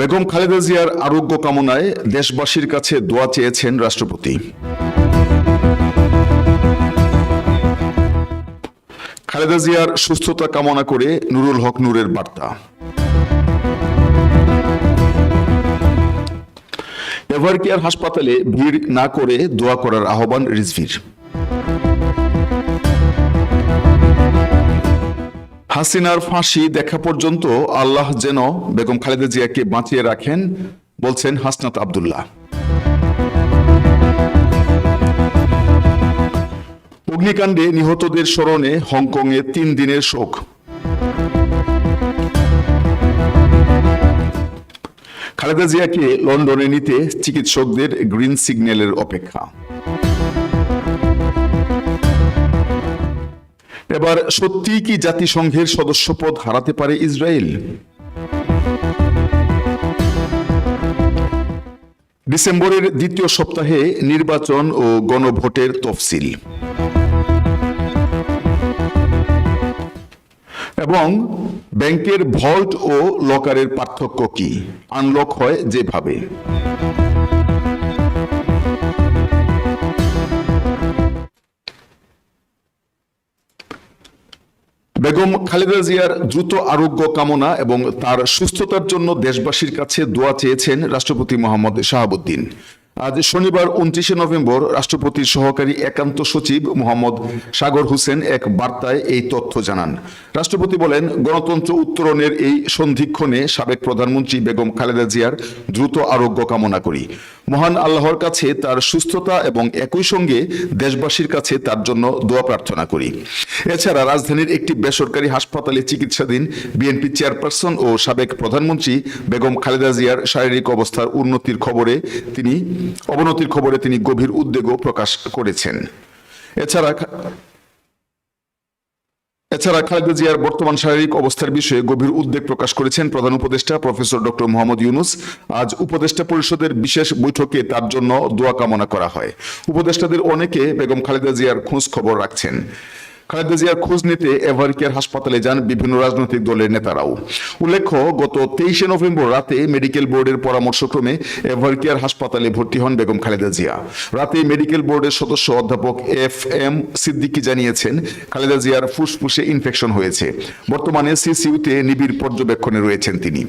বেগম খালেদা জিয়ার আরোগ্য কামনায় দেশবাসীর কাছে দোয়া চেয়েছেন রাষ্ট্রপতি। খালেদা জিয়ার সুস্থতা কামনা করে নুরুল হক নূরের বার্তা। এভার কেয়ার হাসপাতালে ভিড় না করে দোয়া করার আহ্বান রিজভির। হাসিনার ফাঁসি দেখা পর্যন্ত আল্লাহ যেন বেগম খালেদা জিয়াকে বাঁচিয়ে রাখেন, বলছেন হাসনাত আবদুল্লাহ। অগ্নিকাণ্ডে নিহতদের স্মরণে হংকংয়ে তিন দিনের শোক। খালেদা জিয়াকে লন্ডনে নিতে চিকিৎসকদের গ্রিন সিগন্যালের অপেক্ষা। এবার সত্যিই কি জাতিসংঘের সদস্যপদ হারাতে পারে ইসরায়েল? ডিসেম্বরের দ্বিতীয় সপ্তাহে নির্বাচন ও গণভোটের তফসিল। এবং ব্যাংকের ভল্ট ও লকারের পার্থক্য কি? আনলক হয় যেভাবে। বেগম খালেদা জিয়ার দ্রুত আরোগ্য কামনা এবং তার সুস্থতার জন্য দেশবাসীর কাছে দোয়া চেয়েছেন রাষ্ট্রপতি মোহাম্মদ শাহাবুদ্দিন। আজ শনিবার উনত্রিশে নভেম্বর রাষ্ট্রপতির সহকারী একান্ত সচিব মোহাম্মদ সাগর হোসেন এক বার্তায় এই তথ্য জানান। রাষ্ট্রপতি বলেন, গণতন্ত্র উত্তরণের এই সন্ধিক্ষণে সাবেক প্রধানমন্ত্রী বেগম খালেদা জিয়ার দ্রুত আরোগ্য কামনা করি। মহান আল্লাহর কাছে তার সুস্থতা এবং একই সঙ্গে দেশবাসীর কাছে তার জন্য দোয়া প্রার্থনা করি। এছাড়া রাজধানীর একটি বেসরকারি হাসপাতালে চিকিৎসাধীন বিএনপি চেয়ারপারসন ও সাবেক প্রধানমন্ত্রী বেগম খালেদা জিয়ার শারীরিক অবস্থার উন্নতির খবরে তিনি অবনতির খবরে তিনি গভীর উদ্বেগও প্রকাশ করেছেন। এছাড়া এছাড়া খালেদা জিয়ার বর্তমান শারীরিক অবস্থার বিষয়ে গভীর উদ্বেগ প্রকাশ করেছেন প্রধান উপদেষ্টা প্রফেসর ডক্টর মোহাম্মদ ইউনুস। আজ উপদেষ্টা পরিষদের বিশেষ বৈঠকে তার জন্য দোয়া কামনা করা হয়। উপদেষ্টাদের অনেকে বেগম খালেদা জিয়ার খোঁজ খবর রাখছেন। খালেদা জিয়ার খোঁজ নিতে এভার কেয়ার হাসপাতালে যান বিভিন্ন রাজনৈতিক দলের নেতারাও। উল্লেখ্য, গত তেইশে নভেম্বর রাতে মেডিকেল বোর্ডের পরামর্শক্রমে এভার কেয়ার হাসপাতালে ভর্তি হন বেগম খালেদা জিয়া। রাতে মেডিকেল বোর্ডের সদস্য অধ্যাপক এফ এম সিদ্দিকি জানিয়েছেন, খালেদা জিয়ার ফুসফুসে ইনফেকশন হয়েছে। বর্তমানে সিসিউতে নিবিড় পর্যবেক্ষণে রয়েছেন তিনি।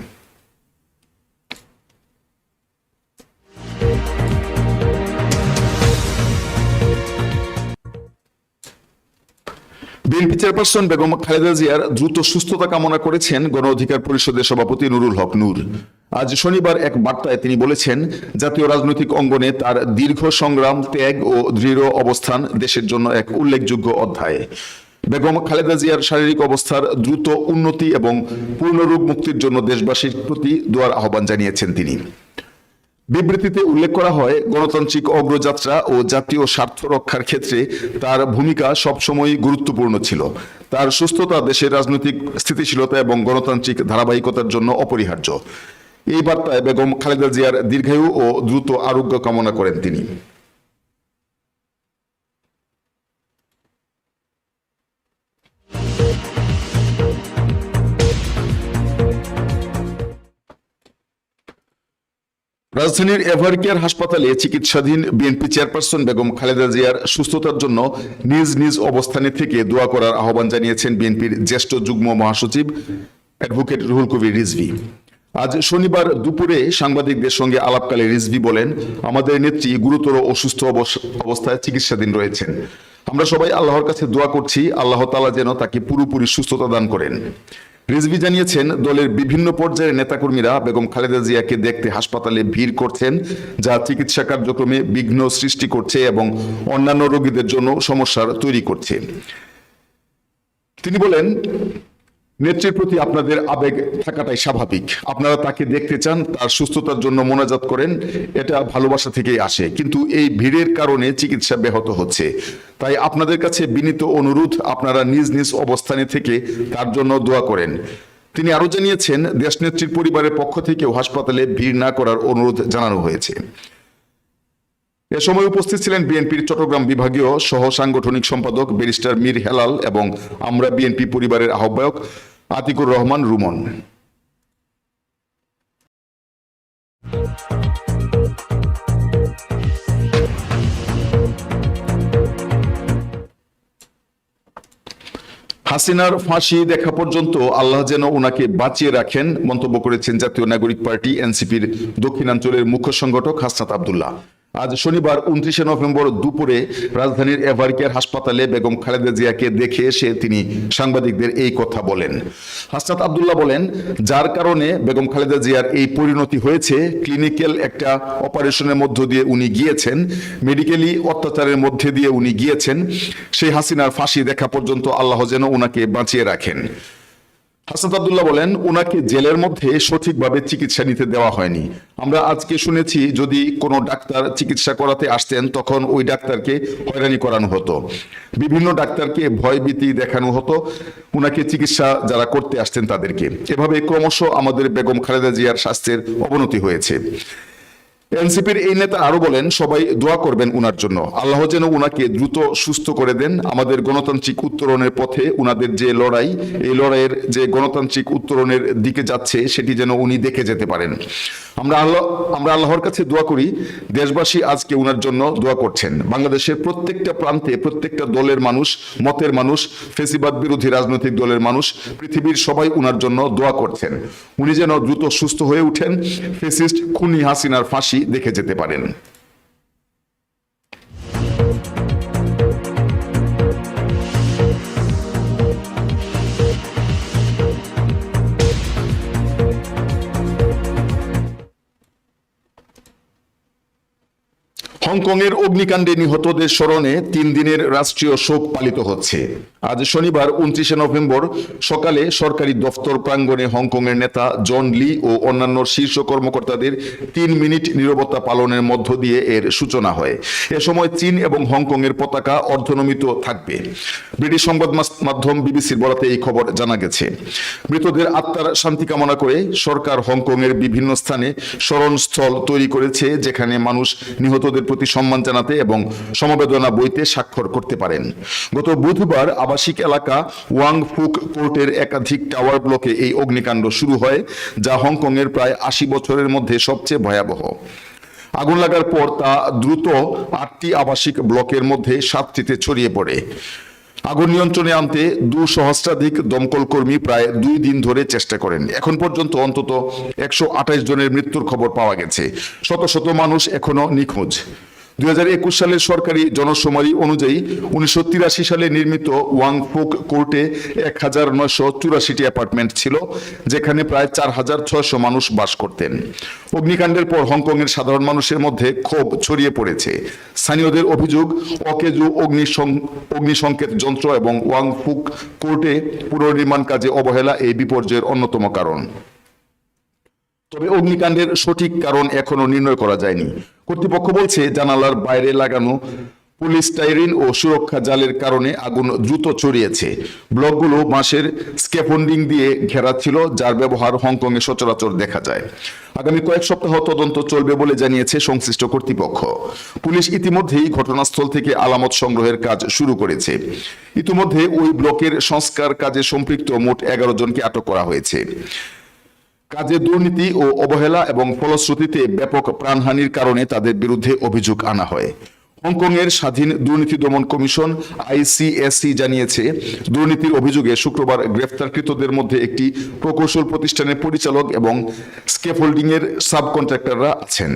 বিএনপি চেয়ারপারসন বেগম খালেদা জিয়ার দ্রুত সুস্থতা কামনা করেছেন গণ অধিকার পরিষদের সভাপতি নুরুল হক নূর। আজ শনিবার এক বার্তায় তিনি বলেছেন, জাতীয় রাজনৈতিক অঙ্গনে তার দীর্ঘ সংগ্রাম, ত্যাগ ও দৃঢ় অবস্থান দেশের জন্য এক উল্লেখযোগ্য অধ্যায়। বেগম খালেদা জিয়ার শারীরিক অবস্থার দ্রুত উন্নতি এবং পূর্ণরূপ মুক্তির জন্য দেশবাসীর প্রতি দোয়ার আহ্বান জানিয়েছেন তিনি। বিবৃতিতে উল্লেখ করা হয়, গণতান্ত্রিক অগ্রযাত্রা ও জাতীয় স্বার্থ রক্ষার ক্ষেত্রে তার ভূমিকা সবসময় গুরুত্বপূর্ণ ছিল। তার সুস্থতা দেশের রাজনৈতিক স্থিতিশীলতা এবং গণতান্ত্রিক ধারাবাহিকতার জন্য অপরিহার্য। এই বার্তায় বেগম খালেদা জিয়ার দীর্ঘায়ু ও দ্রুত আরোগ্য কামনা করেন তিনি। রাজধানীর এভারকেয়ার হাসপাতালে চিকিৎসাধীন বিএনপি চেয়ারপারসন বেগম খালেদা জিয়ার সুস্থতার জন্য নিজ নিজ অবস্থানে থেকে দোয়া করার আহ্বান জানিয়েছেন বিএনপির জ্যেষ্ঠ যুগ্ম মহাসচিব অ্যাডভোকেট রুহুল কবির রিজভি। আজ শনিবার দুপুরে সাংবাদিকদের সঙ্গে আলাপকালে রিজভি বলেন, আমাদের নেত্রী গুরুতর অসুস্থ অবস- অবস্থায় চিকিৎসাধীন রয়েছেন। আমরা সবাই আল্লাহর কাছে দোয়া করছি, আল্লাহ তালা যেন তাকে পুরোপুরি সুস্থতা দান করেন। রিজভি জানিয়েছেন, দলের বিভিন্ন পর্যায়ের নেতাকর্মীরা বেগম খালেদা জিয়াকে দেখতে হাসপাতালে ভিড় করছেন, যা চিকিৎসা কার্যক্রমে বিঘ্ন সৃষ্টি করছে এবং অন্যান্য রোগীদের জন্য সমস্যার তৈরি করছে। তিনি বলেন নেত্রীর প্রতি আপনাদের আবেগ থাকাটাই স্বাভাবিক। আপনারা তাকে দেখতে চান, তার সুস্থতার জন্য মোনাজাত করেন, এটা ভালোবাসা থেকেই আসে। কিন্তু এই ভিড়ের কারণে চিকিৎসা ব্যাহত হচ্ছে। তাই আপনাদের কাছে বিনীত অনুরোধ, আপনারা নিজ নিজ অবস্থানে থেকে তার জন্য দোয়া করেন। তিনি আরও জানিয়েছেন, দেশনেত্রীর পরিবারের পক্ষ থেকেও হাসপাতালে ভিড় না করার অনুরোধ জানানো হয়েছে। এ সময় উপস্থিত ছিলেন বিএনপির চট্টগ্রাম বিভাগীয় সহ সাংগঠনিক সম্পাদক ব্যারিস্টার মীর হেলাল এবং আমরা বিএনপি পরিবারের আহ্বায়ক আতিকুর রহমান, রুমন। হাসিনার ফাঁসি দেখা পর্যন্ত আল্লাহ যেন ওনাকে বাঁচিয়ে রাখেন মন্তব্য করেছেন জাতীয় নাগরিক পার্টি, এনসিপির দক্ষিণাঞ্চলের মুখ্য সংগঠক হাসনাত আবদুল্লাহ। আজ শনিবার উনত্রিশে নভেম্বর দুপুরে রাজধানীর এভারকেয়ার হাসপাতালে বেগম খালেদা জিয়াকে দেখে এসে তিনি সাংবাদিকদের এই কথা বলেন। হাসনাত আবদুল্লাহ বলেন, যার কারণে বেগম খালেদা জিয়ার এই পরিণতি হয়েছে, ক্লিনিক্যাল একটা অপারেশনের মধ্য দিয়ে উনি গিয়েছেন, মেডিকেলি অত্যাচারের মধ্যে দিয়ে উনি গিয়েছেন, সেই হাসিনার ফাঁসি দেখা পর্যন্ত আল্লাহ যেন ওনাকে বাঁচিয়ে রাখেন। হাসান আবদুল্লাহ বলেন ওনাকে জেলের মধ্যে সঠিকভাবে চিকিৎসা নিতে দেওয়া হয়নি। আমরা আজকে শুনেছি, যদি কোনো ডাক্তার চিকিৎসা করাতে আসতেন, তখন ওই ডাক্তারকে হয়রানি করানো হতো। বিভিন্ন ডাক্তারকে ভয়ভীতি দেখানো হতো ওনাকে চিকিৎসা যারা করতে আসতেন তাদেরকে। এভাবে ক্রমশ আমাদের বেগম খালেদা জিয়ার স্বাস্থ্যের অবনতি হয়েছে। এনসিপির এই নেতা আরও বলেন, সবাই দোয়া করবেন উনার জন্য। আল্লাহ যেন উনাকে দ্রুত সুস্থ করে দেন। আমাদের গণতান্ত্রিক উত্তরণের পথে উনাদের যে লড়াই, এই লড়াইয়ের যে গণতান্ত্রিক উত্তরণের দিকে যাচ্ছে, সেটি যেন উনি দেখে যেতে পারেন। আমরা আল্লাহ, আমরা আল্লাহর কাছে দোয়া করি, দেশবাসী আজকে উনার জন্য দোয়া করছেন। বাংলাদেশের প্রত্যেকটা প্রান্তে প্রত্যেকটা দলের মানুষ, মতের মানুষ, ফেসিবাদ বিরোধী রাজনৈতিক দলের মানুষ, পৃথিবীর সবাই উনার জন্য দোয়া করছেন। উনি যেন দ্রুত সুস্থ হয়ে উঠেন। ফেসিস্ট খুনি হাসিনার ফাঁসি দেখে যেতে পারেন। হংকংয়ের অগ্নিকাণ্ডে নিহতদের স্মরণে তিন দিনের রাষ্ট্রীয় শোক পালিত হচ্ছে। আজ শনিবার উনত্রিশে নভেম্বর সকালে সরকারি দফতর প্রাঙ্গণে হংকংয়ের নেতা জন লি ও অন্যান্য শীর্ষ কর্মকর্তাদের তিন মিনিট নিরবতা পালনের মধ্য দিয়ে এর সূচনা হয়। এ সময় চীন এবং হংকংয়ের পতাকা অর্ধনমিত থাকবে। ব্রিটিশ সংবাদ মাধ্যম বিবিসির বলাতে এই খবর জানা গেছে। মৃতদের আত্মার শান্তি কামনা করে সরকার হংকংয়ের বিভিন্ন স্থানে স্মরণস্থল তৈরি করেছে, যেখানে মানুষ নিহতদের প্রতি সম্মান জানাতে এবং সমবেদনা বইতে স্বাক্ষর করতে পারেন। গত বুধবার আবাসিক এলাকা ওয়াং ফুক কোর্টের একাধিক টাওয়ার ব্লকে এই অগ্নিকাণ্ড শুরু হয়, যা হংকংয়ের প্রায় আশি বছরের মধ্যে সবচেয়ে ভয়াবহ। আগুন লাগার পর তা দ্রুত আটটি আবাসিক ব্লকের মধ্যে সাতটিতে ছড়িয়ে পড়ে। আগুন নিয়ন্ত্রণে আনতে দু সহস্রাধিক দমকল কর্মী প্রায় দুই দিন ধরে চেষ্টা করেন। এখন পর্যন্ত অন্তত একশো আঠাশ জনের মৃত্যুর খবর পাওয়া গেছে। শত শত মানুষ এখনও নিখোঁজ। দুই সালের সরকারি জনশুমারি অনুযায়ী উনিশশো তিরাশি সালে নির্মিত ওয়াংফুক কোর্টে এক হাজার নয়শো চুরাশিটি অ্যাপার্টমেন্ট ছিল, যেখানে প্রায় চার হাজার ছয়শো মানুষ বাস করতেন। অগ্নিকাণ্ডের পর হংকংয়ের সাধারণ মানুষের মধ্যে ক্ষোভ ছড়িয়ে পড়েছে। স্থানীয়দের অভিযোগ, অকেজু অগ্নিসং- অগ্নিসংকেত যন্ত্র এবং ওয়াংফুক কোর্টে পুনর্নির্মাণ কাজে অবহেলা এই বিপর্যয়ের অন্যতম কারণ। তবে অগ্নিকাণ্ডের সঠিক কারণ এখনও নির্ণয় করা যায়নি। কর্তৃপক্ষ বলছে, জানালার বাইরে লাগানো পলিস্টাইরিন ও সুরক্ষা জালের কারণে আগুন দ্রুত ছড়িয়েছে। ব্লকগুলো বাঁশের স্ক্যাফোন্ডিং দিয়ে ঘেরা ছিল, যার ব্যবহার হংকংয়ে সচরাচর দেখা যায়। আগামী কয়েক সপ্তাহ তদন্ত চলবে বলে জানিয়েছে সংশ্লিষ্ট কর্তৃপক্ষ। পুলিশ ইতিমধ্যেই ঘটনাস্থল থেকে আলামত সংগ্রহের কাজ শুরু করেছে। ইতিমধ্যে ওই ব্লকের সংস্কার কাজে সম্পৃক্ত মোট এগারো জনকে আটক করা হয়েছে। কাজে দুর্নীতি ও অবহেলা এবং ফলশ্রুতিতে ব্যাপক প্রাণহানির কারণে তাদের বিরুদ্ধে অভিযোগ আনা হয়। হংকং এর স্বাধীন দুর্নীতি দমন কমিশন আইসিএসসি জানিয়েছে, দুর্নীতির অভিযোগে শুক্রবার গ্রেফতারকৃতদের মধ্যে একটি প্রকৌশল প্রতিষ্ঠানের পরিচালক এবং স্কেফোল্ডিং এর সাব কন্ট্রাক্টররা আছেন।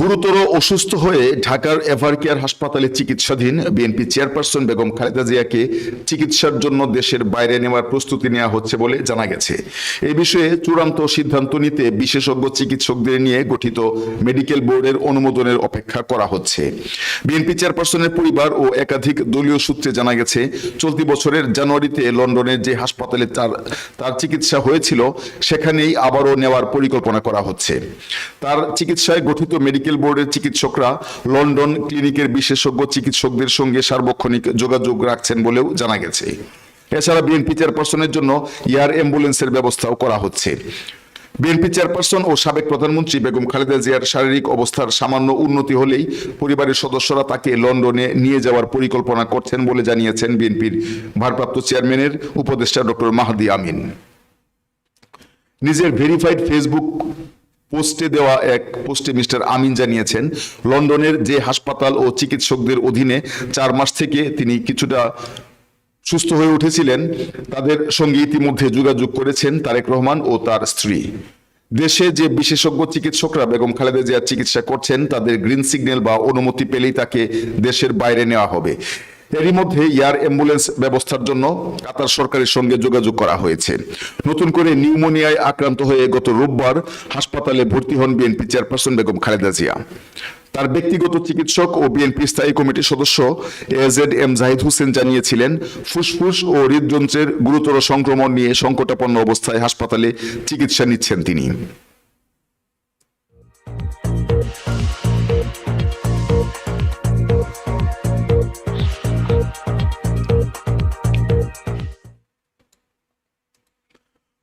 গুরুতর অসুস্থ হয়ে ঢাকার এভারকেয়ার হাসপাতালে চিকিৎসাধীন বিএনপি চেয়ারপারসন বেগম খালেদা জিয়াকে চিকিৎসার জন্য দেশের বাইরে নেওয়ার প্রস্তুতি নেওয়া হচ্ছে বলে জানা গেছে। এই বিষয়ে চূড়ান্ত সিদ্ধান্ত নিতে বিশেষজ্ঞ চিকিৎসকদের নিয়ে গঠিত মেডিকেল বোর্ডের অনুমোদনের অপেক্ষা করা হচ্ছে। বিএনপি চেয়ারপারসনের পরিবার ও একাধিক দলীয় সূত্রে জানা গেছে, চলতি বছরের জানুয়ারিতে লন্ডনের যে হাসপাতালে তার তার চিকিৎসা হয়েছিল, সেখানেই আবারও নেওয়ার পরিকল্পনা করা হচ্ছে। তার চিকিৎসায় গঠিত মেডিকেল বোর্ডের চিকিৎসকরা লন্ডন ক্লিনিকের বিশেষজ্ঞ চিকিৎসকদের সঙ্গে সার্বক্ষণিক যোগাযোগ রাখছেন বলেও জানা গেছে। এছাড়া বিএনপি চেয়ারপারসনের জন্য এয়ার অ্যাম্বুলেন্সের ব্যবস্থাও করা হচ্ছে। বিএনপি চেয়ারপারসন ও সাবেক প্রধানমন্ত্রী বেগম খালেদা জিয়ার শারীরিক অবস্থার সামান্য উন্নতি হলেই পরিবারের সদস্যরা তাকে লন্ডনে নিয়ে যাওয়ার পরিকল্পনা করছেন বলে জানিয়েছেন বিএনপির ভারপ্রাপ্ত চেয়ারম্যানের উপদেষ্টা ডক্টর মাহাদি আমিন। নিজের ভেরিফাইড ফেসবুক পোস্টে দেওয়া এক পোস্টে মিস্টার আমিন জানিয়েছেন, লন্ডনের যে হাসপাতাল ও চিকিৎসকদের অধীনে চার মাস থেকে তিনি কিছুটা সুস্থ হয়ে উঠেছিলেন, তাদের সঙ্গে ইতিমধ্যে যোগাযোগ করেছেন তারেক রহমান ও তার স্ত্রী। দেশে যে বিশেষজ্ঞ চিকিৎসকরা বেগম খালেদা জিয়ার চিকিৎসা করছেন, তাদের গ্রিন সিগন্যাল বা অনুমতি পেলেই তাকে দেশের বাইরে নেওয়া হবে। এরই মধ্যে এয়ার অ্যাম্বুলেন্স ব্যবস্থার জন্য কাতার সরকারের সঙ্গে যোগাযোগ করা হয়েছে। নতুন করে নিউমোনিয়ায় আক্রান্ত হয়ে গত রোববার হাসপাতালে ভর্তি হন বিএনপি চেয়ারপারসন বেগম খালেদা জিয়া। তার ব্যক্তিগত চিকিৎসক ও বিএনপি স্থায়ী কমিটির সদস্য এজেড এম জাহিদ হোসেন জানিয়েছিলেন, ফুসফুস ও হৃদযন্ত্রের গুরুতর সংক্রমণ নিয়ে সংকটাপন্ন অবস্থায় হাসপাতালে চিকিৎসা নিচ্ছেন তিনি।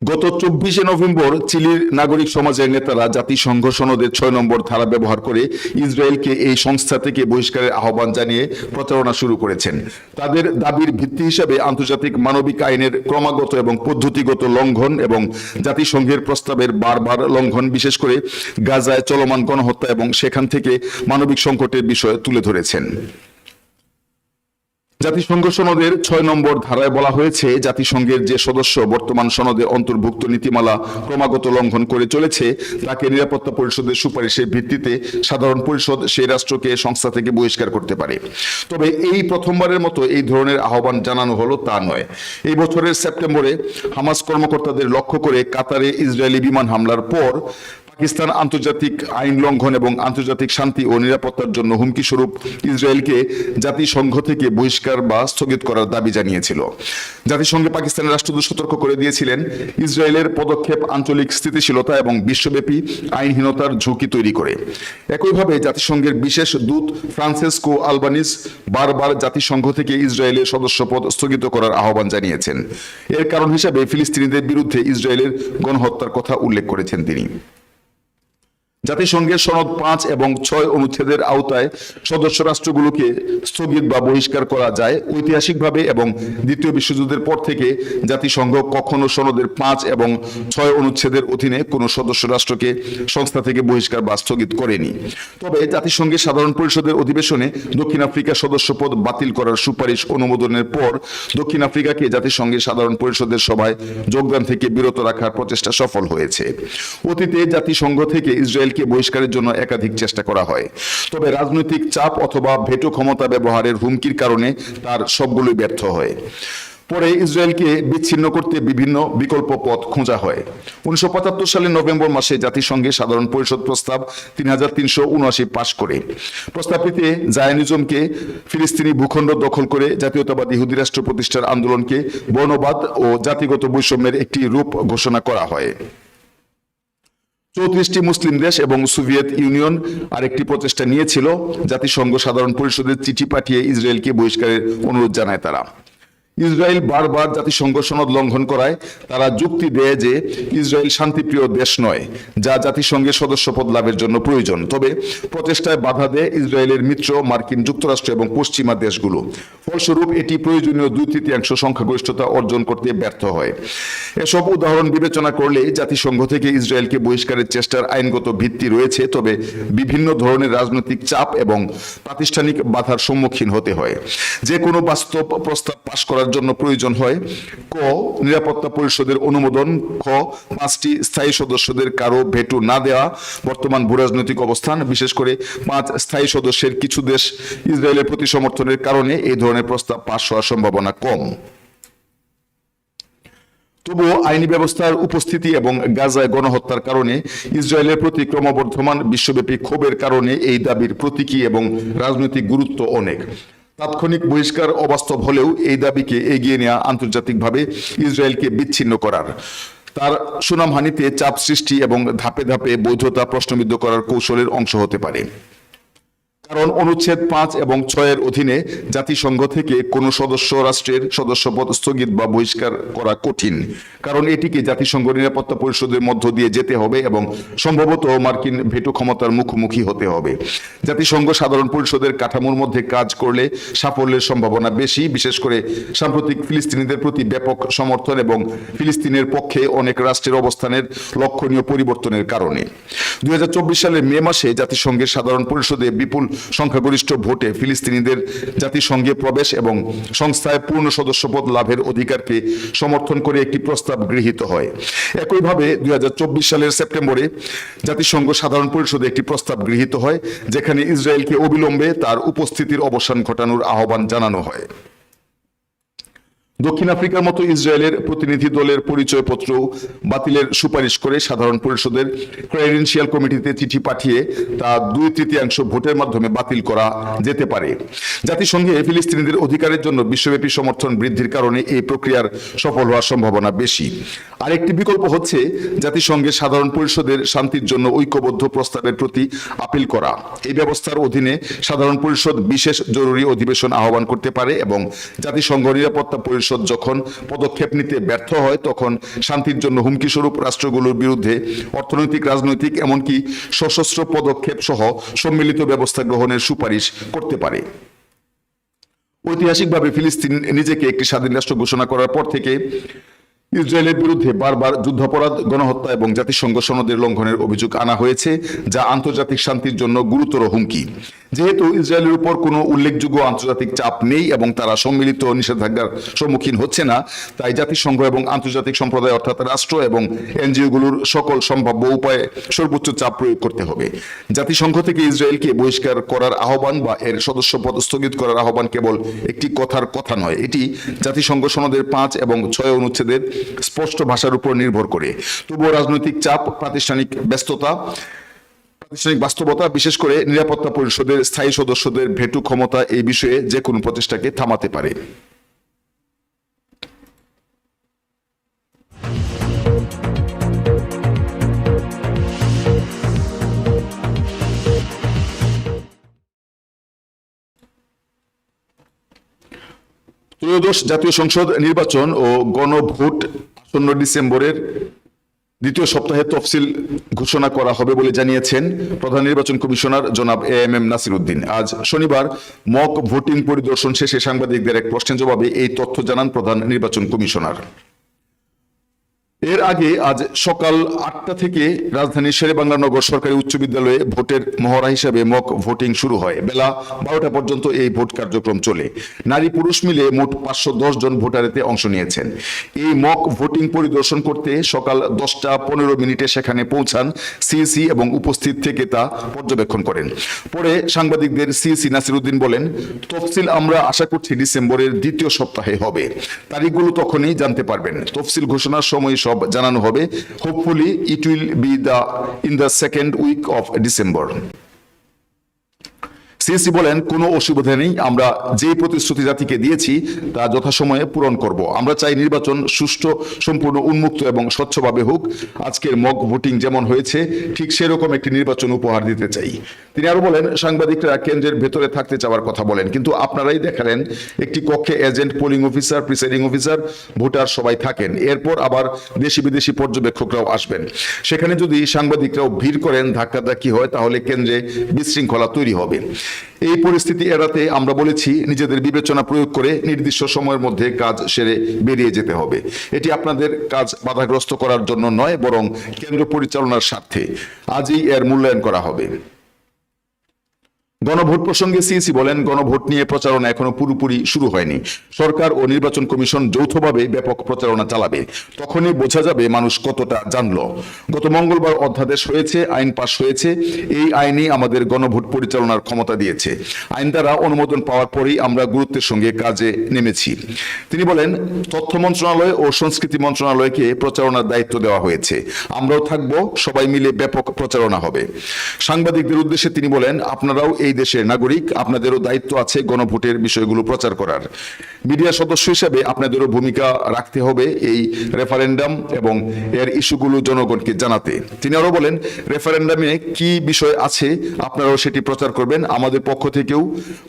গত চব্বিশে নভেম্বর চিলির নাগরিক সমাজের নেতারা জাতিসংঘ সনদের ছয় নম্বর ধারা ব্যবহার করে ইসরায়েলকে এই সংস্থা থেকে বহিষ্কারের আহ্বান জানিয়ে প্রচারণা শুরু করেছেন। তাদের দাবির ভিত্তি হিসাবে আন্তর্জাতিক মানবিক আইনের ক্রমাগত এবং পদ্ধতিগত লঙ্ঘন এবং জাতিসংঘের প্রস্তাবের বারবার লঙ্ঘন, বিশেষ করে গাজায় চলমান গণহত্যা এবং সেখান থেকে মানবিক সংকটের বিষয় তুলে ধরেছেন। জাতিসংঘ সনদের ছয় নম্বর ধারায় বলা হয়েছে, জাতিসংঘের যে সদস্য বর্তমান সনদে অন্তর্ভুক্ত নীতিমালা ক্রমাগত লঙ্ঘন করে চলেছে, তাকে নিরাপত্তা পরিষদের সুপারিশের ভিত্তিতে সাধারণ পরিষদ সেই রাষ্ট্রকে সংস্থা থেকে বহিষ্কার করতে পারে। তবে এই প্রথমবারের মতো এই ধরনের আহ্বান জানানো হলো তা নয়। এই বছরের সেপ্টেম্বরে হামাস কর্মকর্তাদের লক্ষ্য করে কাতারে ইসরায়েলি বিমান হামলার পর পাকিস্তান আন্তর্জাতিক আইন লঙ্ঘন এবং আন্তর্জাতিক শান্তি ও নিরাপত্তার জন্য হুমকি স্বরূপ ইসরায়েলকে জাতিসংঘ থেকে বহিষ্কার বা স্থগিত করার দাবি জানিয়েছিল। জাতিসংঘে পাকিস্তানের রাষ্ট্রদূত সতর্ক করে দিয়েছিলেন, ইসরায়েলের পদক্ষেপ আঞ্চলিক স্থিতিশীলতা এবং বিশ্বব্যাপী আইনহীনতার ঝুঁকি তৈরি করে। একইভাবে জাতিসংঘের বিশেষ দূত ফ্রান্সেসকো আলবানিস বারবার জাতিসংঘ থেকে ইসরায়েলের সদস্যপদ স্থগিত করার আহ্বান জানিয়েছেন। এর কারণ হিসাবে ফিলিস্তিনিদের বিরুদ্ধে ইসরায়েলের গণহত্যার কথা উল্লেখ করেছেন তিনি। জাতিসংঘের সনদ পাঁচ এবং ছয় অনুচ্ছেদের আওতায় সদস্য রাষ্ট্রগুলোকে স্থগিত বা বহিষ্কার করা যায় ঐতিহাসিকভাবে এবং দ্বিতীয় বিশ্বযুদ্ধের পর থেকে জাতিসংঘ কখনো সনদের পাঁচ এবং ছয় অনুচ্ছেদের অধীনে কোনো সদস্য রাষ্ট্রকে সংস্থা থেকে বহিষ্কার বা স্থগিত করেনি। তবে জাতিসংঘের সাধারণ পরিষদের অধিবেশনে দক্ষিণ আফ্রিকা সদস্যপদ বাতিল করার সুপারিশ অনুমোদনের পর দক্ষিণ আফ্রিকাকে জাতিসংঘের সাধারণ পরিষদের সভায় যোগদান থেকে বিরত রাখার প্রচেষ্টা সফল হয়েছে। অতীতে জাতিসংঘ থেকে ইসরায়েলকে বহিষ্কারের জন্য একাধিক চেষ্টা করা হয়। তবে রাজনৈতিক চাপ অথবা ভেটো ক্ষমতা ব্যবহারের হুমকির কারণে তার সবগুলোই ব্যর্থ হয়। পরে ইসরায়েলকে বিচ্ছিন্ন করতে বিভিন্ন বিকল্প পথ খোঁজা হয়। উনিশশো পঁচাত্তর সালের নভেম্বর মাসে জাতিসংঘের সাধারণ পরিষদ প্রস্তাব তিন হাজার তিনশো উনআশি পাশ করে। প্রস্তাবটিতে জায়নিজমকে ফিলিস্তিনি ভূখণ্ড দখল করে জাতীয়তাবাদী ইহুদি রাষ্ট্র প্রতিষ্ঠার আন্দোলনকে বর্ণবাদ ও জাতিগত বৈষম্যের একটি রূপ ঘোষণা করা হয়। চৌত্রিশটি মুসলিম দেশ এবং সোভিয়েত ইউনিয়ন আরেকটি প্রচেষ্টা নিয়েছিল। জাতিসংঘ সাধারণ পরিষদের চিঠি পাঠিয়ে ইসরায়েলকে বহিষ্কারের অনুরোধ জানায় তারা। ইসরায়েল বারবার জাতিসংঘ সনদ লঙ্ঘন করায়, তারা যুক্তি দেয় যে ইসরায়েল শান্তিপ্রিয় দেশ নয়, যা জাতিসংঘের সদস্যপদ লাভের জন্য প্রয়োজন। তবে প্রচেষ্টায় বাধা দেয় ইসরায়েলের মিত্র, মার্কিন যুক্তরাষ্ট্র এবং পশ্চিমা দেশগুলো। ফলস্বরূপ, এটি প্রয়োজনীয় দুই তৃতীয়াংশ সংখ্যাগরিষ্ঠতা অর্জন করতে ব্যর্থ হয়। এসব উদাহরণ বিবেচনা করলে জাতিসংঘ থেকে ইসরায়েলকে বহিষ্কারের চেষ্টার আইনগত ভিত্তি রয়েছে, তবে বিভিন্ন ধরনের রাজনৈতিক চাপ এবং প্রাতিষ্ঠানিক বাধার সম্মুখীন হতে হয়। যে কোনো বাস্তব প্রস্তাব পাশ করার করার জন্য প্রয়োজন হয়। ক, নিরাপত্তা পরিষদের অনুমোদন। খ, পাঁচটি স্থায়ী সদস্যদের কারও ভেটো না দেওয়া। বর্তমান ভূরাজনৈতিক অবস্থান, বিশেষ করে পাঁচ স্থায়ী সদস্যের কিছু দেশ ইসরায়েলের প্রতি সমর্থনের কারণে এই ধরনের প্রস্তাব পাশ হওয়ার সম্ভাবনা কম। তবুও আইনি ব্যবস্থার উপস্থিতি এবং গাজায় গণহত্যার কারণে ইসরায়েলের প্রতি ক্রমবর্ধমান বিশ্বব্যাপী ক্ষোভের কারণে এই দাবির প্রতীকী এবং রাজনৈতিক গুরুত্ব অনেক। তাৎক্ষণিক বহিষ্কার অবাস্তব হলেও এই দাবিকে এগিয়ে নেওয়া আন্তর্জাতিকভাবে ইসরায়েলকে বিচ্ছিন্ন করার। তার সুনামহানিতে চাপ সৃষ্টি এবং ধাপে ধাপে বৈধতা প্রশ্নবিদ্ধ করার কৌশলের অংশ হতে পারে। কারণ অনুচ্ছেদ পাঁচ এবং ছয়ের অধীনে জাতিসংঘ থেকে কোনো সদস্য রাষ্ট্রের সদস্যপদ স্থগিত বা বহিষ্কার করা কঠিন। কারণ এটিকে জাতিসংঘ নিরাপত্তা পরিষদের মধ্য দিয়ে যেতে হবে এবং সম্ভবত মার্কিন ভেটো ক্ষমতার মুখোমুখি হতে হবে। জাতিসংঘ সাধারণ পরিষদের কাঠামোর মধ্যে কাজ করলে সাফল্যের সম্ভাবনা বেশি, বিশেষ করে সাম্প্রতিক ফিলিস্তিনিদের প্রতি ব্যাপক সমর্থন এবং ফিলিস্তিনের পক্ষে অনেক রাষ্ট্রের অবস্থানের লক্ষণীয় পরিবর্তনের কারণে। দুই হাজার চব্বিশ সালের মে মাসে জাতিসংঘের সাধারণ পরিষদে বিপুল সংখ্যাগরিষ্ঠ ভোটে ফিলিস্তিনিদের জাতিসংঘে প্রবেশ এবং সংস্থায় পূর্ণ সদস্যপদ লাভের অধিকারকে সমর্থন করে একটি প্রস্তাব গৃহীত হয়। একইভাবে দুই হাজার চব্বিশ সালের সেপ্টেম্বরে জাতিসংঘ সাধারণ পরিষদে একটি প্রস্তাব গৃহীত হয়, যেখানে ইসরায়েলকে অবিলম্বে তার উপস্থিতির অবসান ঘটানোর আহ্বান জানানো হয়। দক্ষিণ আফ্রিকার মতো ইসরায়েলের প্রতিনিধি দলের পরিচয়পত্র বাতিলের সুপারিশ করে সাধারণ পরিষদের ক্রেডেন্সিয়াল কমিটিতে চিঠি পাঠিয়ে তা দুই তৃতীয়াংশ ভোটের মাধ্যমে বাতিল করা যেতে পারে। জাতিসংঘে ফিলিস্তিনিদের অধিকারের জন্য বিশ্বব্যাপী সমর্থন বৃদ্ধির কারণে এই প্রক্রিয়ার সফল হওয়ার সম্ভাবনা বেশি। আরেকটি বিকল্প হচ্ছে জাতিসংঘের সাধারণ পরিষদের শান্তির জন্য ঐক্যবদ্ধ প্রস্তাবের প্রতি আপিল করা। এই ব্যবস্থার অধীনে সাধারণ পরিষদ বিশেষ জরুরি অধিবেশন আহ্বান করতে পারে এবং জাতিসংঘ নিরাপত্তা পরিষদ যখন পদক্ষেপ নিতে ব্যর্থ হয়, তখন শান্তির জন্য হুমকি স্বরূপ রাষ্ট্রগুলোর বিরুদ্ধে অর্থনৈতিক, রাজনৈতিক, এমনকি সশস্ত্র পদক্ষেপ সহ সম্মিলিত ব্যবস্থা গ্রহণের সুপারিশ করতে পারে। ঐতিহাসিকভাবে ফিলিস্তিন নিজেকে একটি স্বাধীন রাষ্ট্র ঘোষণা করার পর থেকে ইসরায়েলের বিরুদ্ধে বারবার যুদ্ধাপরাধ, গণহত্যা এবং জাতিসংঘ সনদের লঙ্ঘনের অভিযোগ আনা হয়েছে, যা আন্তর্জাতিক শান্তির জন্য গুরুতর হুমকি। যেহেতু ইসরায়েলের উপর কোনো উল্লেখযোগ্য আন্তর্জাতিক চাপ নেই এবং তারা সম্মিলিত নিষেধাজ্ঞার সম্মুখীন হচ্ছে না, তাই জাতিসংঘ এবং আন্তর্জাতিক সম্প্রদায় অর্থাৎ রাষ্ট্র এবং এনজিওগুলোর সকল সম্ভাব্য উপায়ে সর্বোচ্চ চাপ প্রয়োগ করতে হবে। জাতিসংঘ থেকে ইসরায়েলকে বহিষ্কার করার আহ্বান বা এর সদস্যপদ স্থগিত করার আহ্বান কেবল একটি কথার কথা নয়, এটি জাতিসংঘ সনদের পাঁচ এবং ছয় অনুচ্ছেদের স্পষ্ট ভাষার উপর নির্ভর করে। তবুও রাজনৈতিক চাপ, প্রাতিষ্ঠানিক ব্যস্ততা, প্রাতিষ্ঠানিক বাস্তবতা, বিশেষ করে নিরাপত্তা পরিষদের স্থায়ী সদস্যদের ভেটু ক্ষমতা এই বিষয়ে যে কোনো প্রচেষ্টাকে থামাতে পারে। ত্রয়োদশ জাতীয় সংসদ নির্বাচন ও গণভোট আসন্ন ডিসেম্বরের দ্বিতীয় সপ্তাহে তফসিল ঘোষণা করা হবে বলে জানিয়েছেন প্রধান নির্বাচন কমিশনার জনাব A M M Nasir Uddin. আজ শনিবার মক ভোটিং পরিদর্শন শেষে সাংবাদিকদের এক প্রশ্নের জবাবে এই তথ্য জানান প্রধান নির্বাচন কমিশনার। এর আগে আজ সকাল আটটা থেকে রাজধানীর শেরেবাংলা নগর সরকারি উচ্চ বিদ্যালয়ে ভোটের মহড়া হিসাবে মক ভোটিং শুরু হয়। বেলা বারোটা পর্যন্ত এই ভোট কার্যক্রম চলে। নারী পুরুষ মিলে মোট পাঁচশো দশ জন ভোটারেতে অংশ নিয়েছেন। এই মক ভোটিং পরিদর্শন করতে সকাল দশটা পনেরো মিনিটে সেখানে পৌঁছান সিএসি এবং উপস্থিত থেকে তা পর্যবেক্ষণ করেন। পরে সাংবাদিকদের সিএসি নাসিরুদ্দিন বলেন, তফসিল আমরা আশা করছি ডিসেম্বরের দ্বিতীয় সপ্তাহে হবে। তারিখগুলো তখনই জানতে পারবেন। তফসিল ঘোষণার সময় সব জানানো হবে। Hopefully it will be the in the second week of December CEC বলেন, কোনো অসুবিধা নেই, আমরা যে প্রতিশ্রুতি জাতিকে দিয়েছি, তা যথাসময়ে পূরণ করব। আমরা চাই নির্বাচন সুষ্ঠু, সম্পূর্ণ উন্মুক্ত এবং স্বচ্ছভাবে হোক। আজকের মক ভোটিং যেমন হয়েছে, ঠিক সেরকম একটি নির্বাচন উপহার দিতে চাই। তিনি আরও বলেন, সাংবাদিকরা কেন্দ্রের ভেতরে থাকতে চাওয়ার কথা বলেন, কিন্তু আপনারাই দেখালেন, একটি কক্ষে agent, polling officer, presiding officer, voter সবাই থাকেন। এরপর আবার দেশি বিদেশি পর্যবেক্ষকরাও আসবেন। সেখানে যদি সাংবাদিকরাও ভিড় করেন, ধাক্কাধাক্কি হয়, তাহলে কেন্দ্রে বিশৃঙ্খলা তৈরি হবে। এই পরিস্থিতি এড়াতে আমরা বলেছি, নিজেদের বিবেচনা প্রয়োগ করে নির্দিষ্ট সময়ের মধ্যে কাজ সেরে বেরিয়ে যেতে হবে। এটি আপনাদের কাজ বাধাগ্রস্ত করার জন্য নয়, বরং কেন্দ্র পরিচালনার স্বার্থে। আজই এর মূল্যায়ন করা হবে। গণভোট প্রসঙ্গে সিইসি বলেন, গণভোট নিয়ে প্রচারণা এখনও পুরোপুরি শুরু হয়নি। সরকার ও নির্বাচন কমিশন যৌথভাবে ব্যাপক প্রচারণা চালাবে। তখনই বোঝা যাবে মানুষ কতটা জানলো। গত মঙ্গলবার অধ্যাদেশ হয়েছে, আইন পাশ হয়েছে। এই আইনই আমাদের গণভোট পরিচালনার ক্ষমতা দিয়েছে। আইন দ্বারা অনুমোদন পাওয়ার পরেই আমরা গুরুত্বের সঙ্গে কাজে নেমেছি। তিনি বলেন, তথ্য মন্ত্রণালয় ও সংস্কৃতি মন্ত্রণালয়কে প্রচারণার দায়িত্ব দেওয়া হয়েছে। আমরাও থাকব, সবাই মিলে ব্যাপক প্রচারণা হবে। সাংবাদিকদের উদ্দেশ্যে তিনি বলেন, আপনারাও এই দেশের নাগরিক, আপনাদেরও দায়িত্ব আছে গণভোটের বিষয়গুলো প্রচার করার। মিডিয়া সদস্য হিসেবে আপনাদেরও ভূমিকা রাখতে হবে এই রেফারেন্ডাম এবং এর ইস্যুগুলো জনগণকে জানাতে। তিনি আরও বলেন, রেফারেন্ডামে কি বিষয় আছে আপনারাও সেটি প্রচার করবেন। আমাদের পক্ষ থেকেও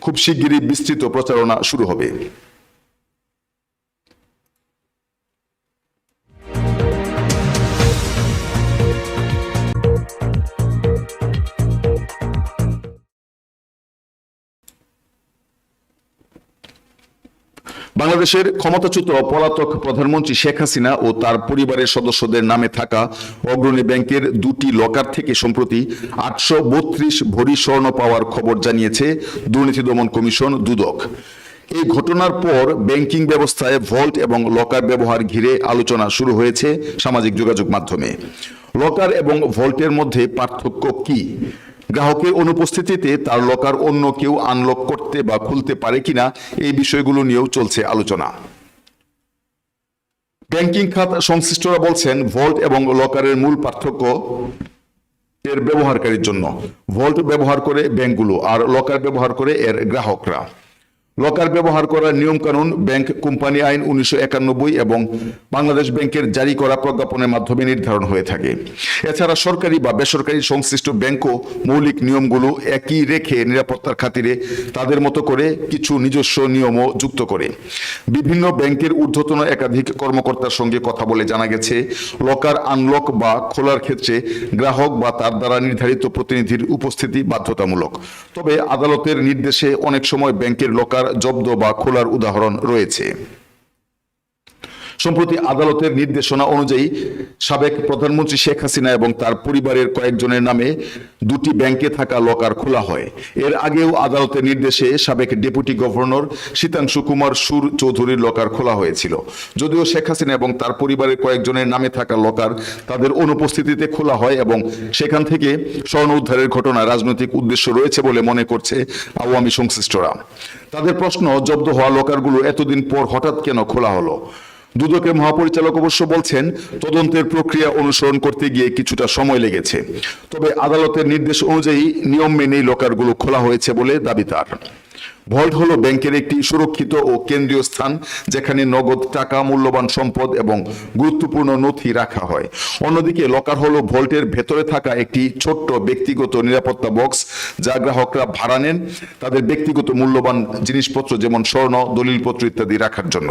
খুব শিগগিরই বিস্তৃত প্রচারণা শুরু হবে। বাংলাদেশের ক্ষমতাচ্যুত পলাতক প্রধানমন্ত্রী শেখ হাসিনা ও তার পরিবারের সদস্যদের নামে থাকা অগ্রণী ব্যাংকের দুটি লকার থেকে সম্প্রতি আটশো বত্রিশ ভরি স্বর্ণ পাওয়ার খবর জানিয়েছে দুর্নীতি দমন কমিশন দুদক। এই ঘটনার পর ব্যাংকিং ব্যবস্থায় ভল্ট এবং লকার ব্যবহার ঘিরে আলোচনা শুরু হয়েছে সামাজিক যোগাযোগ মাধ্যমে। লকার এবং ভল্টের মধ্যে পার্থক্য কি? গ্রাহকের অনুপস্থিতিতে তার লকার অন্য কেউ আনলক করতে বা খুলতে পারে কিনা এই বিষয়গুলো নিয়েও চলছে আলোচনা। ব্যাংকিং খাত সংশ্লিষ্টরা বলছেন ভল্ট এবং লকারের মূল পার্থক্য এর ব্যবহারকারীর জন্য। ভল্ট ব্যবহার করে ব্যাংকগুলো আর লকার ব্যবহার করে এর গ্রাহকরা। লকার ব্যবহার করার নিয়মকানুন ব্যাংক কোম্পানি আইন উনিশশো একানব্বই এবং বাংলাদেশ ব্যাংকের জারি করা প্রজ্ঞাপনের মাধ্যমে নির্ধারণ হয়ে থাকে। এছাড়া সরকারি বা বেসরকারি সংশ্লিষ্ট ব্যাংকও মৌলিক নিয়মগুলো একই রেখে নিরাপত্তার খাতিরে তাদের মতো করে কিছু নিজস্ব নিয়মও যুক্ত করে। বিভিন্ন ব্যাংকের ঊর্ধ্বতন একাধিক কর্মকর্তার সঙ্গে কথা বলে জানা গেছে, লকার আনলক বা খোলার ক্ষেত্রে গ্রাহক বা তার দ্বারা নির্ধারিত প্রতিনিধির উপস্থিতি বাধ্যতামূলক। তবে আদালতের নির্দেশে অনেক সময় ব্যাংকের লকার জব্দ বা খোলার উদাহরণ রয়েছে। সম্প্রতি আদালতের নির্দেশনা অনুযায়ী সাবেক প্রধানমন্ত্রী শেখ হাসিনা এবং তার পরিবারের কয়েকজনের নামে দুটি ব্যাংকে থাকা লকার খোলা হয়। এর আগেও আদালতের নির্দেশে সাবেক ডেপুটি গভর্নর শীতাংশু কুমার সুর চৌধুরীর লকার খোলা হয়েছিল। যদিও শেখ হাসিনা এবং তার পরিবারের কয়েকজনের নামে থাকা লকার তাদের অনুপস্থিতিতে খোলা হয় এবং সেখান থেকে স্বর্ণ উদ্ধারের ঘটনা রাজনৈতিক উদ্দেশ্য রয়েছে বলে মনে করছে আওয়ামী সংশ্লিষ্টরা। তাদের প্রশ্ন, জব্দ হওয়া লকারগুলো এতদিন পর হঠাৎ কেন খোলা হলো? দুদকের মহাপরিচালক অবশ্য বলছেন, তদন্তের প্রক্রিয়া অনুসরণ করতে গিয়ে কিছুটা সময় লেগেছে। তবে আদালতের নির্দেশ অনুযায়ী নিয়ম মেনেই লকারগুলো খোলা হয়েছে বলে দাবি তার। ভল্ট হলো ব্যাংকের একটি সুরক্ষিত ও কেন্দ্রীয় স্থান যেখানে নগদ টাকা, মূল্যবান সম্পদ এবং গুরুত্বপূর্ণ নথি রাখা হয়। অন্যদিকে লকার হলো ভল্টের ভেতরে থাকা একটি ছোট্ট ব্যক্তিগত নিরাপত্তা বক্স যা গ্রাহকরা ভাড়া নেন তাদের ব্যক্তিগত মূল্যবান জিনিসপত্র যেমন স্বর্ণ, দলিলপত্র ইত্যাদি রাখার জন্য।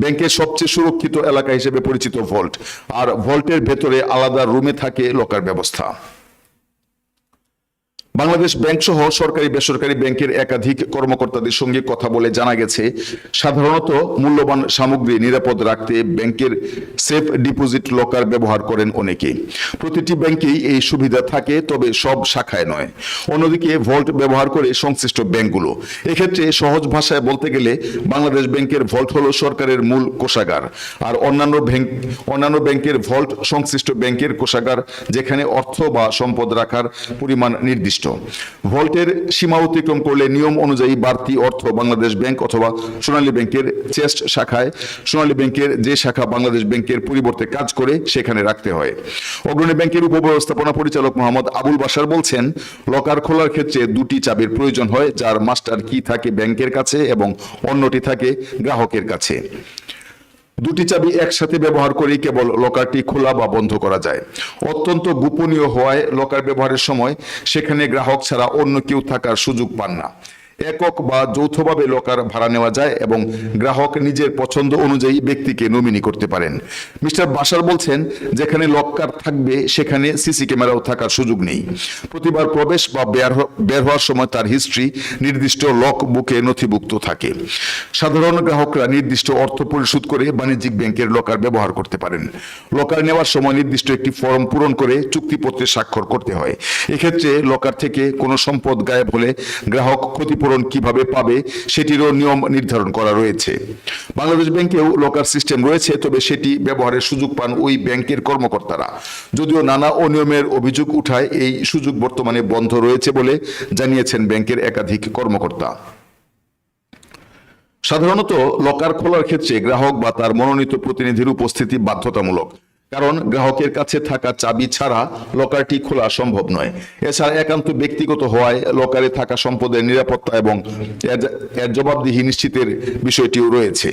ব্যাংকের সবচেয়ে সুরক্ষিত এলাকা হিসেবে পরিচিত ভল্ট। আর ভল্টের ভেতরে আলাদা রুমে থাকে লকার ব্যবস্থা। বাংলাদেশ ব্যাংক সহ সরকারি বেসরকারি ব্যাংকের একাধিক কর্মকর্তাদের সঙ্গে কথা বলে জানা গেছে, সাধারণত মূল্যবান সামগ্রী নিরাপদ রাখতে ব্যাংকের সেফ ডিপোজিট লকার ব্যবহার করেন অনেকে। প্রতিটি ব্যাংকেই এই সুবিধা থাকে, তবে সব শাখায় নয়। অন্যদিকে ভল্ট ব্যবহার করে সংশ্লিষ্ট ব্যাংকগুলো। এক্ষেত্রে সহজ ভাষায় বলতে গেলে বাংলাদেশ ব্যাংকের ভল্ট হলো সরকারের মূল কোষাগার, আর অন্যান্য ব্যাংক, অন্যান্য ব্যাংকের ভল্ট সংশ্লিষ্ট ব্যাংকের কোষাগার, যেখানে অর্থ বা সম্পদ রাখার পরিমাণ নির্দিষ্ট। ভল্টের সীমা অতিক্রম করলে নিয়ম অনুযায়ী বাড়তি অর্থ বাংলাদেশ ব্যাংক অথবা সোনালী ব্যাংকের চেস্ট শাখায়, সোনালী ব্যাংকের যে শাখা বাংলাদেশ ব্যাংকের পরিবর্তে কাজ করে সেখানে রাখতে হয়। অগ্রণী ব্যাংকের উপব্যবস্থাপনা পরিচালক মোহাম্মদ আবুল বাসার বলছেন, লকার খোলার ক্ষেত্রে দুটি চাবির প্রয়োজন হয়, যার মাস্টার কি থাকে ব্যাংকের কাছে এবং অন্যটি থাকে গ্রাহকের কাছে। দুটি চাবি একসাথে ব্যবহার করেই কেবল লকারটি খোলা বা বন্ধ করা যায়। অত্যন্ত গোপনীয় হওয়ায় লকার ব্যবহারের সময় সেখানে গ্রাহক ছাড়া অন্য কেউ থাকার সুযোগ পান না। একক বা যৌথভাবে লকার ভাড়া নেওয়া যায় এবং গ্রাহক নিজের পছন্দ অনুযায়ী ব্যক্তিকে নমিনি করতে পারেন। মিস্টার বাসার বলছেন, যেখানে লকার থাকবে, সেখানে সিসি ক্যামেরাও থাকার সুযোগ নেই। প্রতিবার প্রবেশ বা বের হওয়ার সময় তার হিস্ট্রি নির্দিষ্ট লক বুকে নথিভুক্ত থাকে। সাধারণ গ্রাহকরা নির্দিষ্ট অর্থ পরিশোধ করে বাণিজ্যিক ব্যাংকের লকার ব্যবহার করতে পারেন। লকার নেওয়ার সময় নির্দিষ্ট একটি ফর্ম পূরণ করে চুক্তিপত্রে স্বাক্ষর করতে হয়। এক্ষেত্রে লকার থেকে কোনো সম্পদ গায়েব হলে গ্রাহক ক্ষতিপূরণ কীভাবে পাবে সেটিরও নিয়ম নির্ধারণ করা রয়েছে। বাংলাদেশ ব্যাংকেও লকার সিস্টেম রয়েছে, তবে সেটি ব্যবহারের সুযোগ পান ওই ব্যাংকের কর্মকর্তারা। যদিও নানা অনিয়মের অভিযোগ উঠায়, এই সুযোগ বর্তমানে বন্ধ রয়েছে বলে জানিয়েছেন ব্যাংকের একাধিক কর্মকর্তা। সাধারণত লকার খোলার ক্ষেত্রে গ্রাহক বা তার মনোনীত প্রতিনিধির উপস্থিতি বাধ্যতামূলক। কারণ গ্রাহকের কাছে থাকা চাবি ছাড়া লকারটি খোলা সম্ভব নয়। এছাড়া একান্ত ব্যক্তিগত হওয়ায় লকারে থাকা সম্পদের নিরাপত্তা এবং এর- জবাবদিহি নিশ্চিতের বিষয়টিও রয়েছে।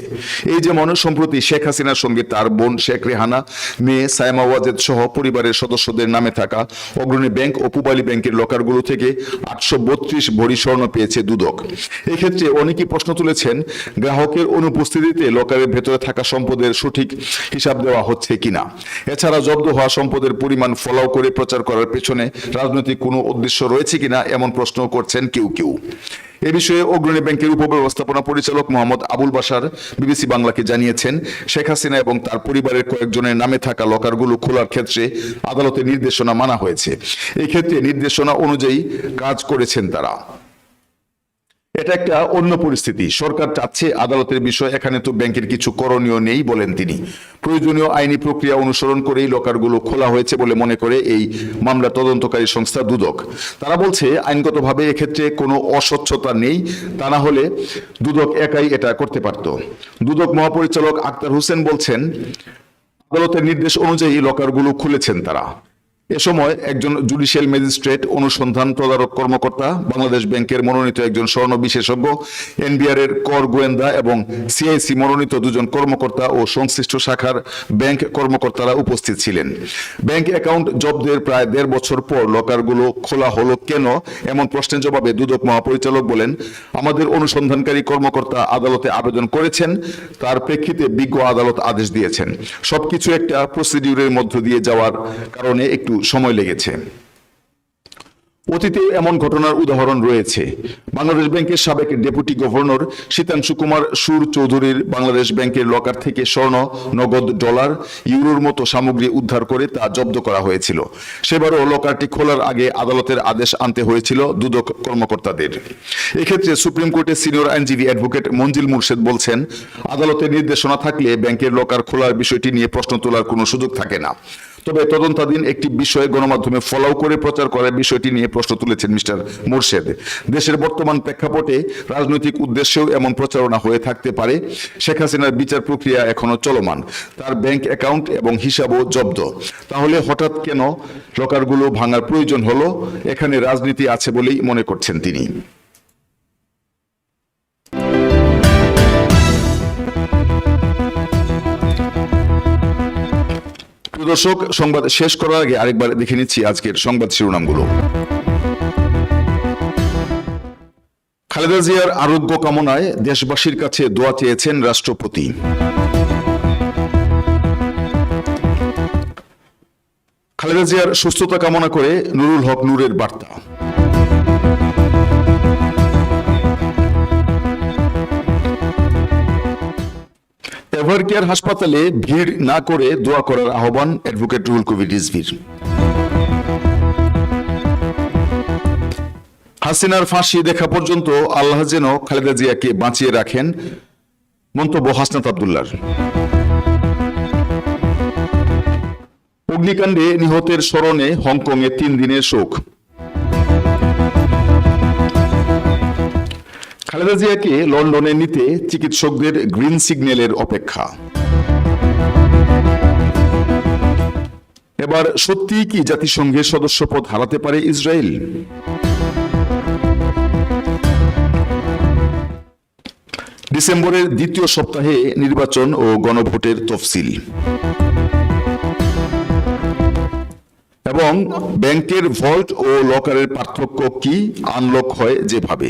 এই যেমন সম্প্রতি শেখ হাসিনার সঙ্গে তার বোন শেখ রেহানা, মেয়ে সাইমা ওয়াজেদ সহ পরিবারের সদস্যদের নামে থাকা অগ্রণী ব্যাংক ও পুবালী ব্যাংকের লকারগুলো থেকে আটশো বত্রিশ ভরি স্বর্ণ পেয়েছে দুদক। এক্ষেত্রে অনেকেই প্রশ্ন তুলেছেন, গ্রাহকের অনুপস্থিতিতে লকারের ভেতরে থাকা সম্পদের সঠিক হিসাব দেওয়া হচ্ছে কিনা। এছাড়া জব্দ হওয়া সম্পদের পরিমাণ ফলাও করে প্রচার করার পেছনে রাজনৈতিক কোনো উদ্দেশ্য রয়েছে কিনা এমন প্রশ্ন করছেন কেউ কেউ। এ বিষয়ে অগ্রণী ব্যাংকের উপব্যবস্থাপনা পরিচালক মোহাম্মদ আবুল বাসার বিবিসি বাংলাকে জানিয়েছেন, শেখ হাসিনা এবং তার পরিবারের কয়েকজনের নামে থাকা লকারগুলো খোলার ক্ষেত্রে আদালতের নির্দেশনা মানা হয়েছে। এই ক্ষেত্রে নির্দেশনা অনুযায়ী কাজ করেছেন তারা। এটা একটা অন্য পরিস্থিতি। সরকার চাচ্ছে আদালতের বিষয় এখানে তো ব্যাংকের কিছু করণীয় নেই বলেন তিনি। প্রয়োজনীয় আইনি প্রক্রিয়া অনুসরণ করেই লকারগুলো খোলা হয়েছে বলে মনে করে এই মামলা তদন্তকারী সংস্থা দুদক। তারা বলছে, আইনগতভাবে এক্ষেত্রে কোনো অস্বচ্ছতা নেই, তা না হলে দুদক একাই এটা করতে পারত। দুদক মহাপরিচালক আক্তার হোসেন বলছেন, আদালতের নির্দেশ অনুযায়ী লকারগুলো খুলেছেন তারা। এ সময় একজন জুডিশিয়াল ম্যাজিস্ট্রেট অনুসন্ধান তদারক কর্মকর্তা, বাংলাদেশ ব্যাংকের মনোনীত একজন স্বর্ণ বিশেষজ্ঞ, এনবিআর এর কর গোয়েন্দা এবং সিআইসি মনোনীত দুজন কর্মকর্তা ও সংশ্লিষ্ট শাখার ব্যাংক কর্মকর্তারা উপস্থিত ছিলেন। ব্যাংক অ্যাকাউন্ট জব্দের প্রায় দেড় বছর পর লকারগুলো খোলা হলো কেন? এমন প্রশ্নের জবাবে দুদক মহাপরিচালক বলেন, আমাদের অনুসন্ধানকারী কর্মকর্তা আদালতে আবেদন করেছেন, তার প্রেক্ষিতে বিজ্ঞ আদালত আদেশ দিয়েছেন। সবকিছু একটা প্রসিডিউরের মধ্য দিয়ে যাওয়ার কারণে একটু সময় লেগেছে। অতীতে এমন ঘটনার উদাহরণ রয়েছে। বাংলাদেশ ব্যাংকের সাবেক ডেপুটি গভর্নর শীতাংশু কুমার সুর চৌধুরীর বাংলাদেশ ব্যাংকের লকার থেকে স্বর্ণ, নগদ ডলার, ইউরোর মতো সামগ্রী উদ্ধার করে তা জব্দ করা হয়েছিল। সেবারও লকারটি খোলার আগে আদালতের আদেশ আনতে হয়েছিল দুদক কর্মকর্তাদের। এক্ষেত্রে সুপ্রিম কোর্টের সিনিয়র আইনজীবী অ্যাডভোকেট মঞ্জিল মুর্শেদ বলছেন, আদালতের নির্দেশনা থাকলে ব্যাংকের লকার খোলার বিষয়টি নিয়ে প্রশ্ন তোলার কোনো সুযোগ থাকে না। তবে তদন্তাধীন একটি বিষয়ে গণমাধ্যমে ফলাও করে প্রচার করার বিষয়টি নিয়ে প্রশ্ন তুলেছেন মিস্টার মোর্শেদ। দেশের বর্তমান প্রেক্ষাপটে রাজনৈতিক উদ্দেশ্যেও এমন প্রচারণা হয়ে থাকতে পারে। শেখ হাসিনার বিচার প্রক্রিয়া এখনও চলমান। তার ব্যাংক অ্যাকাউন্ট এবং হিসাবও জব্দ। তাহলে হঠাৎ কেন লকারগুলো ভাঙার প্রয়োজন হলো? এখানে রাজনীতি আছে বলেই মনে করছেন তিনি। দর্শক, সংবাদ শেষ করার আগে আরেকবার দেখে নিচ্ছি আজকের সংবাদ শিরোনামগুলো। খালেদা জিয়ার আরোগ্য কামনায় দেশবাসীর কাছে দোয়া চেয়েছেন রাষ্ট্রপতি। খালেদা জিয়ার সুস্থতা কামনা করে নুরুল হক নূরের বার্তা। এভার কেয়ার হাসপাতালে ভিড় না করে দোয়া করার আহ্বান অ্যাডভোকেট রুহুল কবির রিজভির। হাসিনার ফাঁসি দেখা পর্যন্ত আল্লাহ যেন খালেদা জিয়াকে বাঁচিয়ে রাখেন মন্তব্য হাসনাত আবদুল্লার অগ্নিকাণ্ডে নিহতের স্মরণে হংকংয়ে তিন দিনের শোক। খালেদা জিয়াকে লন্ডনে নিতে চিকিৎসকদের গ্রিন সিগন্যালের অপেক্ষা। এবার সত্যিই কি জাতিসংঘের সদস্যপদ হারাতে পারে ইসরায়েল? ডিসেম্বরের দ্বিতীয় সপ্তাহে নির্বাচন ও গণভোটের তফসিল। এবং ব্যাংকের ভল্ট ও লকারের পার্থক্য কি আনলক হয় যেভাবে?